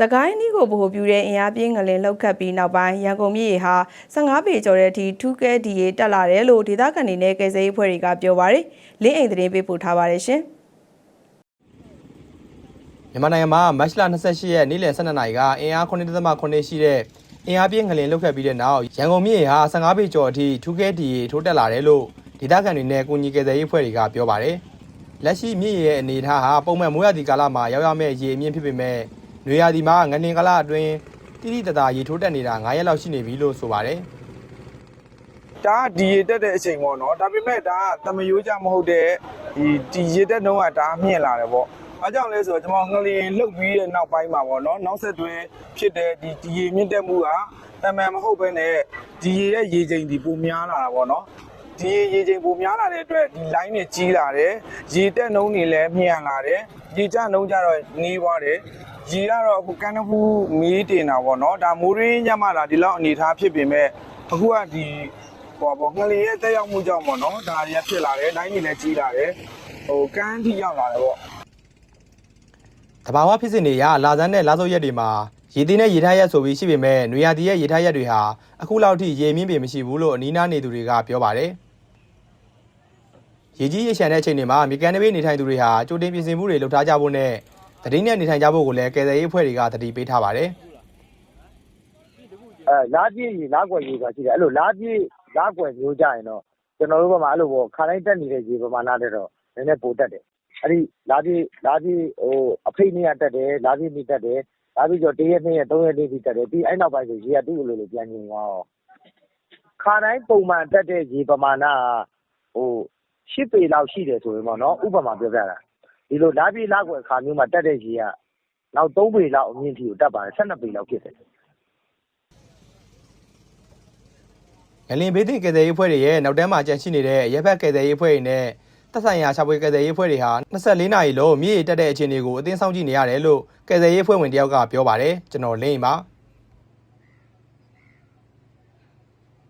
စကိုင်းနီးကိုဗဟိုပြုတဲ့အင်အားပြင်းငလင်လောက်ခတ်ပြီးနောက်ပိုင်းရန်ကုန်မြို့ရေဟာ15ပေကျော်တဲ့အထိထူးကဲဒီရေတက်လာတယ်လို့ဒေသခံတွေနဲ့ကယ်ဆယ်ရေးဖွဲ့တွေကပြောပါရယ်လင်းအိမ်သတင်းပေးပို့ထားပါတယ်ရှင်မြန်မာနိုင်ငံမှာမတ်လ28ရက်နေ့လယ်12နာရီကအင်အား9.8ရှိတဲ့အင်အားပြင်းငလင်လောက်ခဲ့ပြီးတဲ့နောက်ရန်ကုန်မြို့ဟာ15ပေကျော်အထိထူးကဲတီထိုးတက်လာတယ်လို့ဒေသခံတွေနဲ့ကုညီကယ်ဆယ်ရေးဖွဲ့တွေကပြောပါတယ်။လက်ရှိမြစ်ရဲ့အနေအထားဟာပုံမှန်မိုးရာသီကာလမှာရောက်ရမယ့်ရေအမြင့်ဖြစ်ပေမဲ့ နွေရာသီမှာငလင်ကာလအတွင်းတိတိတသားရေထိုးတက်နေတာ9ရက်လောက်ရှိနေပြီလို့ဆိုပါတယ်။ဒါကဒီရတက်တဲ့အချိန်ပေါ့နော်ဒါပေမဲ့ဒါကတမယိုးကြမဟုတ်တဲ့ဒီဒီရတက်တုံးကဒါမြင့်လာတယ်ပေါ့အားကြောင့်လဲဆိုတော့ကျွန်တော်ငလျင်လှုပ်ပြီးတဲ့နောက်ပိုင်းမှာပေါ့နော်နောက်ဆက်တွဲဖြစ်တဲ့ဒီဒီရေမြင့်တက်မှုကတမန်မဟုတ်ဘဲနဲ့ဒီရေရဲ့ရေချိန်ဒီပိုများလာတာပေါ့နော် ဒီရေရေချိန်ပိုများလာတဲ့အတွက်ဒီ line တွေကြီးလာတယ်ရေတက်နှုံးတွေလည်းမြန်လာတယ်ရေကျနှုံးကြတော့နေသွားတယ်ရေကတော့အခုကန်းတဖူးမီးတင်တာပေါ့နော်ဒါမိုးရင်းညမှလာဒီလောက်အနေထားဖြစ်ပေမဲ့အခုကဒီဟိုပေါ့ငလျင်ရဲ့တက်ရောက်မှုကြောင့်ပေါ့နော်ဒါတွေကဖြစ်လာတယ်တိုင်းတွေလည်းကြီးလာတယ်ဟိုကန်းထိရောက်လာတယ်ပေါ့တဘာဝဖြစ်စဉ်တွေရလာဇန်းနဲ့လာစုပ်ရက်တွေမှာရေသေးနဲ့ရေထားရက်ဆိုပြီးရှိပေမဲ့နွေရာသီရဲ့ရေထားရက်တွေဟာအခုလောက်ထိရေမြင့်ပေမရှိဘူးလို့အနီးနားနေသူတွေကပြောပါတယ် ရေကြီးရေရှမ်းတဲ့အချိန်တွေမှာမြေကန်နဘေးနေထိုင်သူတွေဟာကြိုတင်ပြင်ဆင်မှုတွေလုပ်ထားကြဖို့နဲ့တတိနဲ့နေထိုင်ကြဖို့ကိုလည်းကယ်ဆယ်ရေးအဖွဲ့တွေကတတိပေးထားပါတယ်အဲလားပြည့်ရေလားကွယ်ရေဆိုတာရှိတယ်အဲ့လိုလားပြည့်လားကွယ်မျိုးကြရင်တော့ကျွန်တော်တို့ဘက်မှာအဲ့လိုပေါ့ခါတိုင်းတက်နေတဲ့ရေပမာဏတဲ့တော့နည်းနည်းပိုတက်တယ်အဲ့ဒီလားပြည့်လားပြည့်ဟိုအဖိတ်နေရတက်တယ်လားပြည့်နေတက်တယ်လားပြည့်ကျော်၁ရက်၂ရက်၃ရက်နေပြီးတက်တယ်ပြီးအဲ့နောက်ပိုင်းဆိုရေကတူ့လိုလိုပြန်ညင်သွားတော့ခါတိုင်းပုံမှန်တက်တဲ့ရေပမာဏကဟို ၈ပေလောက်ရှိတယ်ဆိုရင်ပေါ့နော်ဥပမာပြောပြတာဒီလိုလားပြည့်လားကွယ်ခါမျိုးမှာတက်တဲ့ရေကနောက်၃ပေလောက်အမြင့်ထိကိုတက်ပါတယ်၁၂ပေလောက်ဖြစ်တယ်ငလင်ဘေးတင်ကယ်ဆယ်ရေးအဖွဲ့တွေရဲ့နောက်တန်းမှာကြန့်ရှိနေတဲ့ရပ်ဘက်ကယ်ဆယ်ရေးအဖွဲ့တွေနဲ့သက်ဆိုင်ရာရှာဖွေကယ်ဆယ်ရေးအဖွဲ့တွေဟာ24နာရီလုံးမြေရေတက်တဲ့အခြေအနေကိုအသင်းဆောင်ကြည့်နေရတယ်လို့ကယ်ဆယ်ရေးအဖွဲ့ဝင်တယောက်ကပြောပါတယ်ကျွန်တော်လင်းရင်ပါ